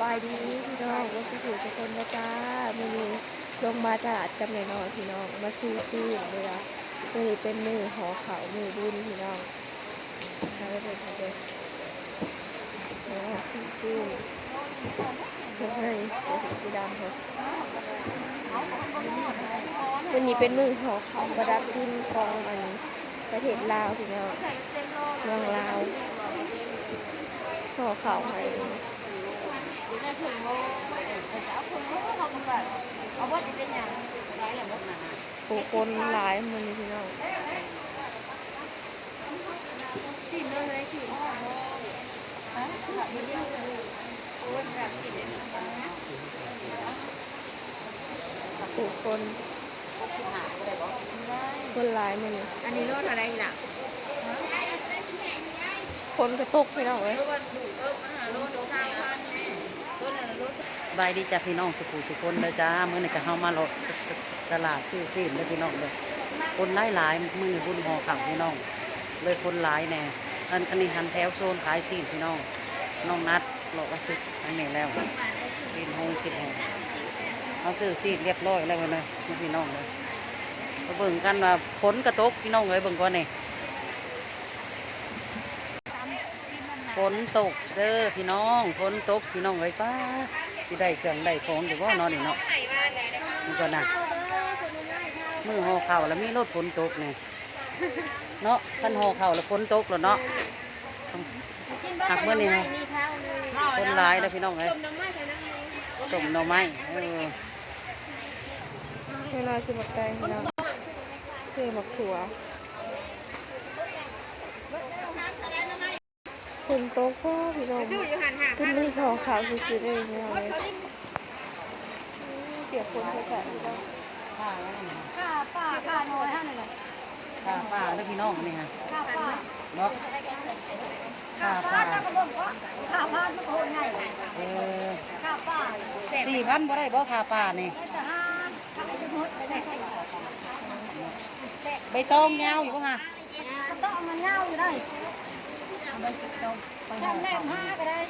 บายดีพี่น้องวัสุขุทุกคนนะจ้ามือนี้ลงมาตลาดกับแม่น้อยพี่น้องมาซื้อซื้อเลยละมือนี้เป็นมือหอเขาวมือบุญพี่น้องทำได้เป็นทำได้แล้วซื้อซื้อเฮ้ยสีดำเหรอวันนี้เป็นมือหอเขาวประดับดินของอันประเทศลาวพี่น้องเมืองลาวหอเขาว ให้เอาว่าจะเป็นอย่างไรแหละมดน่ะนะผู้คนหลายมันนี่พี่น้องกินเลยเลยกินฮะแบบเดียวเลยโอ้ยแบบกินเลยนะผู้คนหาอะไรบอกคนหลายมันนี่อันนี้รสอะไรล่ะคนกระตกพี่น้องเอ้ย บายดีจ้ะพี่น้องสุขุสุคนเลยจ้ามื้อนี้ก็เฮามาเลาตลาดซื้อซีนเลยพี่น้องเลยคนหลายหลายมือนี้บุญหอขังพี่น้อง เลยคนหลายแน่อันอันนี้หันแถวโซนขายซีนพี่น้องน้องนัดเลาะว่าซื้ออันนี้แล้วซีนหงซีนหงเอาซื้อซีนเรียบร้อยแล้วเลยพี่น้องเลยเบิ่งกันว่าฝนกระตกพี่น้องเลยเบิ่งก่อนนี่ฝนตกเด้อพี่น้องฝนตกพี่น้องเลยป้า สิได้เครื่องได้ของอยู่ว่านอนนี่เนาะนี่ก็น่ะมือห่อเข่าแล้วมีรถฝนตกนี่ยเนาะคันห่อเข่าแล้วฝนตกแล้วเนาะหักเมื่อนี่คนหลายแล้วพี่น้องเลยต้มหน่อไม้เออพี่น้อยซื้อหมักแตงพี่น้องซื้อหมักถั่ว คนโต๊ะก็พี่น้องขึ้นมือหอเขาวซื้อๆเลยพี่น้องเลยเปียกคนเขาแฉะพี่น้าแล้วนี่ข้าป้าข้าน้อยฮะนี่แหละป้าป้าแล้วพี่น้องนี่ฮะข้าป้าเนาะป้าข้าป้าป้าก็บอกว่าข้าพานมันโหดไงเออข้าป้าสี่พันบ่ได้บ่ค่าป้านี่ใบตองยาอยู่ป่ะฮะก็ต้องมันเงาอยู่ได้ ใบตองไปจำแนมห้าก็ได้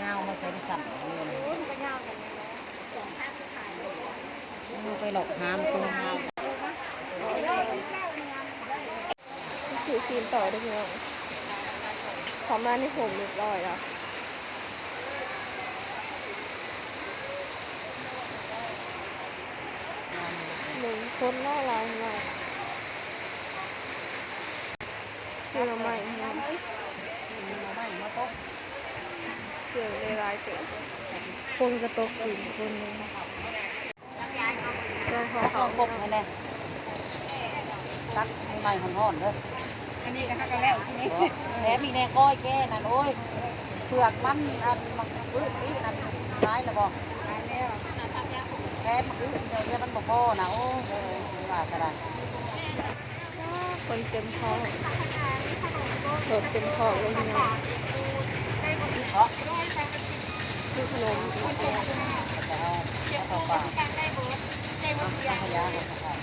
ยามาใส่สั่นเลยโอ้ยมันก็เงาเลยดูไปหลอกหามตัวหามซื้อซีนต่อได้พี่น้องขอมาในผมเรียบร้อยแล้วหนึ่งคนน้าร้านเราคือเราใหม่พี่น้องไม่มาตกเสียงในร้ายเกิดคนกระตกตื่นคนนึงก็ขอเขาเขากบให้แน่ตักใหม่ห่อนๆเด้ออันนี้ก็ฮักกันแล้วทีนี้แถมมีแน่ก้อยแก่นั่นโอ้ยเผือกมันอันมันอื้อนี่นั่นร้ายแล้วบ่แล้วแถมมันอื้อเดี๋ยวเดี๋ยวมันบ่พอนะโอ้ยว่าก็ได้คนเต็มท้อง รถเต็มท้องเลยนะคือขนมเก็บปูเป็นมจะเอาเอาปากเอาขยะเอาปาก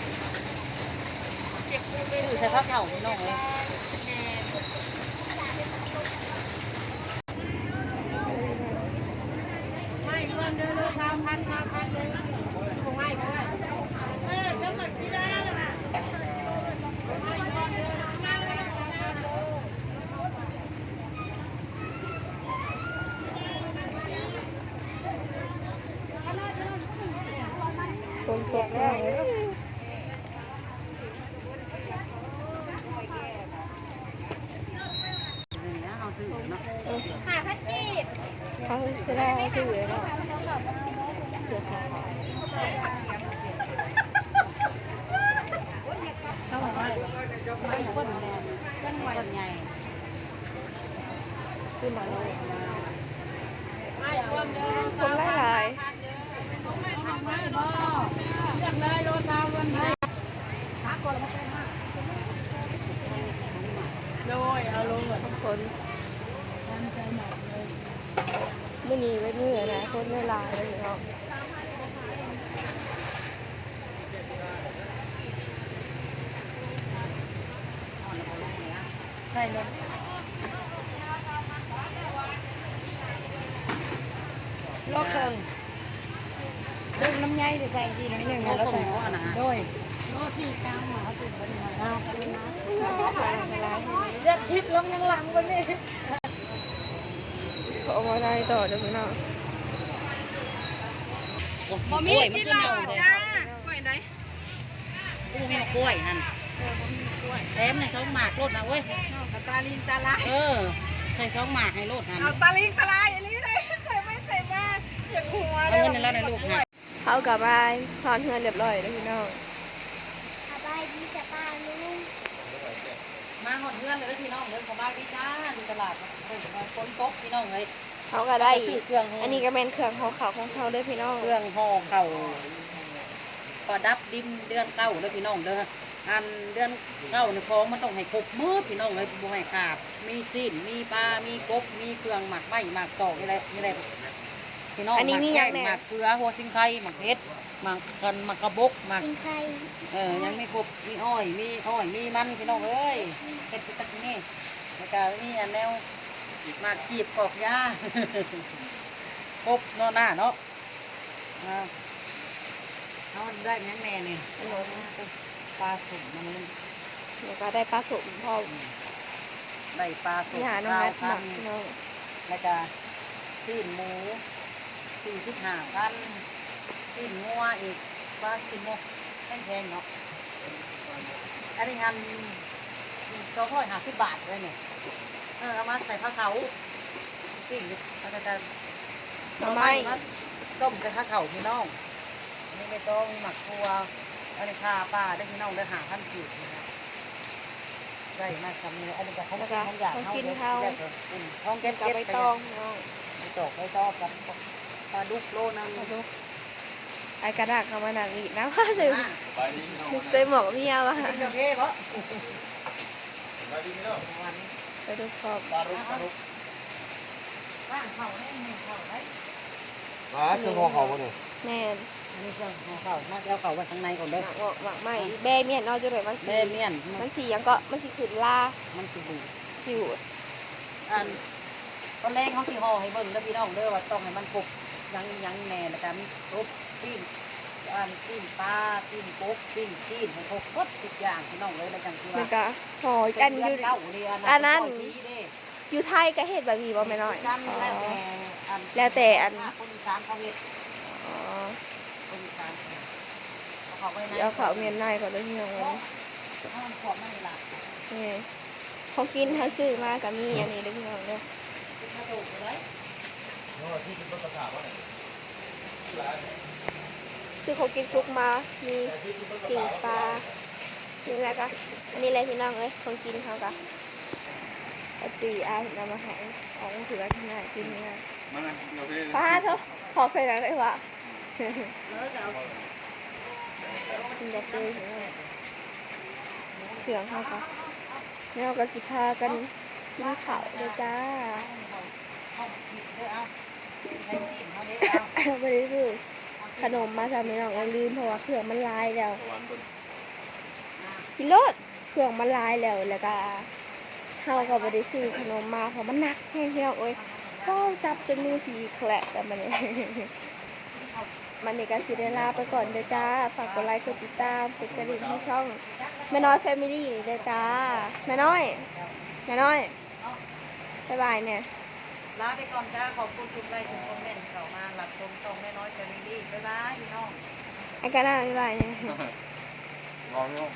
คือใส่ผ้าเข่าพี่น้องเลย ไม่รวมเดินเลยข้าวพันข้าวพันเลยคงไม่เพราะว่าเออจังหวัดชีดาแล้วนะไม่รวมเดินมาเลยข้าวพันเลย คนตกแล้วเลยนี่นะเอาซื้อเนาะหาพันกีบเขาเสียดายเขาซื้อเลยเนาะเดี๋ยวขอขอเขาบอกว่าไม่ก้นแดงก้นก้นใหญ่ซื้อมาเลยไม่รวมเดินคนหลายหลาย ไม่บ่เลือกเลยโลซาวันให้หาก่อนแล้วมาเป็นห้าโดยเอาลงก่อน ทุกคน ทำใจหน่อยเลย ไม่หนีไม่เหนื่อยนะคนหลายเลยพี่น้อง ใช่เลยคโลเครื่องดึงน้ำใยจะใส่ทีละนิดหนึ่งแล้วใส่โดยโลสี่เก้าหมาจุ่มกันหน่อยเอาเลือดพิษลงยังหลังวันนี้เอามาได้ต่อเด้อพี่น้องบ่มีกินเหล้าจ้าก้อยไหนกูมีกล้วยหั่น แถมในช่องหมากรถนะเว้ยตาลินตาลายเออ ใส่ช่องหมากให้รถหั่นเอาตาลินตาลายอันนี้เลยใส่ไม่ใส่มาอย่างหัวเอาเงินในแล้วในลูกหั่นเขากลับบ้านพอนเฮือนเรียบร้อยเด้อพี่น้องสบายดีจ้ะป้าลุงมาหอดเพื่อนเลยพี่น้องเดินสบายดีจ้าดูตลาดเฮ้ยมาคนตกพี่น้องเลยเขาก็ได้ซื้อเครื่องอันนี้ก็เป็นเครื่องของเขาของเขาเด้อพี่น้อง เครื่องห่อเก่าประดับดินเดือนเก้าเลยพี่น้องเด้อ อันเดือนเก้าในคลองมันต้องให้ครบมือพี่น้องเลยบ่ให้ขาดมีสิ้นมีปลา มีกบ มีเครื่องหมักไม้หมักตอกนี่แหละนี่แหละพี่น้องอันนี้มีหยังหแน่มักเกลือหัวซิงไข่หมักเห็ดหมักกันหมักกระบกหมัก กินไข่เออ ยังไม่ครบ มีอ้อย มีอ้อย มีมันพี่น้องเอ้ยเฮ็ดไปตักนี่แล้วก็มีอันแนวมาขีบกอกยา ครบเนาะหน้าเนาะอ่าเอาได้หยังแน่นี่ขนม ปลาสุ่มมันนี่แล้วก็ได้ปลาสมพร้อมได้ปลาสุ่มนี่หาน้องข้านัวดหพัมันกพี่น้องแล้วก็ซีนหมูสี่สิบห้าพันซีนงัวอีกปลาสิโมกแพงๆเนาะอันนี้ทันสองร้อยห้าสิบบาทเลยเนี่ยเออเอามาใส่ผ้าเขาปิ้งแล้วก็จะหน่อไม้มาต้มกับผ้าเขาพี่น้องอันนี้ไม่ต้องหมักทัว อันนี้ข้าป้าได้พี่น้องได้หาพันกีบนะครับได้มากคำนี้อันนี้ก็ของกินของอยากเท่าเดิมอืมท้องเก็บเก็บไปตองพี่น้องไปตอกไปตอกกับปลาดุกโลนึงไอ้กระดาษเขามาหนังอีกนะว่าซื้ออะซื้อหมวกพี่เอาอะกินกาแฟปะไปดูขอบปลาดุกปลาดุกบ้านเขาได้หนึ่งเขาได้ อ่าคือของเขาบ่เนี่ยแม่นอันนี้เครื่องของเขามาเอาเขาไว้ข้างในก่อนหเด้อมักหมวกหมักไหมแบเมียนเอาจะเลยมันสีแม่เมียนมันสีหยังก็มันสีขืนลามันสิดูอยู่อันตอนแรกเขาสิห่อให้เบิ่งเด้อพี่น้องเด้อว่าต้องให้มันครบยังยังแน่แล้วก็มีครบปิ้งอันปิ้งปลาปิ้งกบปิ้งจีนให้ครบหมดทุกอย่างพี่น้องเลยแล้วจังสิมัว่านก็หอยกันอยู่ เก้าเรียนอันนั้นดีเด้อยู่ไทยก็เฮ็ดแบบนี้บ่แม่น้อยกันอ๋อแล้วแต่ อันแล้วแต่อันคนอีสานเขาเฮ็ดอ๋อคนอีสานเอาเขาไว้ในเดี๋ยวเขาเมียนในก่อนเลยพี่น้องเอาเอาขวบมาเลยล่ะนี่ของกินเขาซื้อมากับมีอันนี้เลยพี่น้องเด้อมาดูไปเลยซื้อของกินซุกมา มีปิ่งปลานี่แหละก็อันนี้เลยพี่น้องเอ้ยของกินเขาก็เอาจีอานำมาให้ของถือว่าที่ง่ายกินง่าย มานะโอเคป้าเถอะขอใส่หนังเลยวะเออจะเอากินแบบเลยพี่น้องเครื่องเขาก็แล้วก็สิพากันกินข้าวเลยจ้าไม่ได้ซื้อขนมมาทำไม่น้องเอลืมเพราะว่าเครื่องมันลายแล้วกินรสเครื่องมันลายแล้วแล้วก็เฮาก็บ่ได้ซื้อขนมมาเพราะมันหนักแห้งพี่น้องเอ้ย ก็จับจนมือสีแขลกแต่มันนี่มันนี่ก็สิได้ลาไปก่อนเด้อจ้า ฝากกดไลค์กดติดตามกดกระดิ่งให้ช่องแม่น้อยแฟมิลี่เด้อจ้าแม่น้อยแม่น้อยบ๊ายบายเนี่ยลาไปก่อนจ้า ขอบคุณทุกไลค์ทุกคอมเมนต์เข้ามาหลับชมช่องแม่น้อยแฟมิลี่บ๊ายบายพี่น้องไอ้กันนะบ๊ายบายเนี่ย รอไม่ต้อง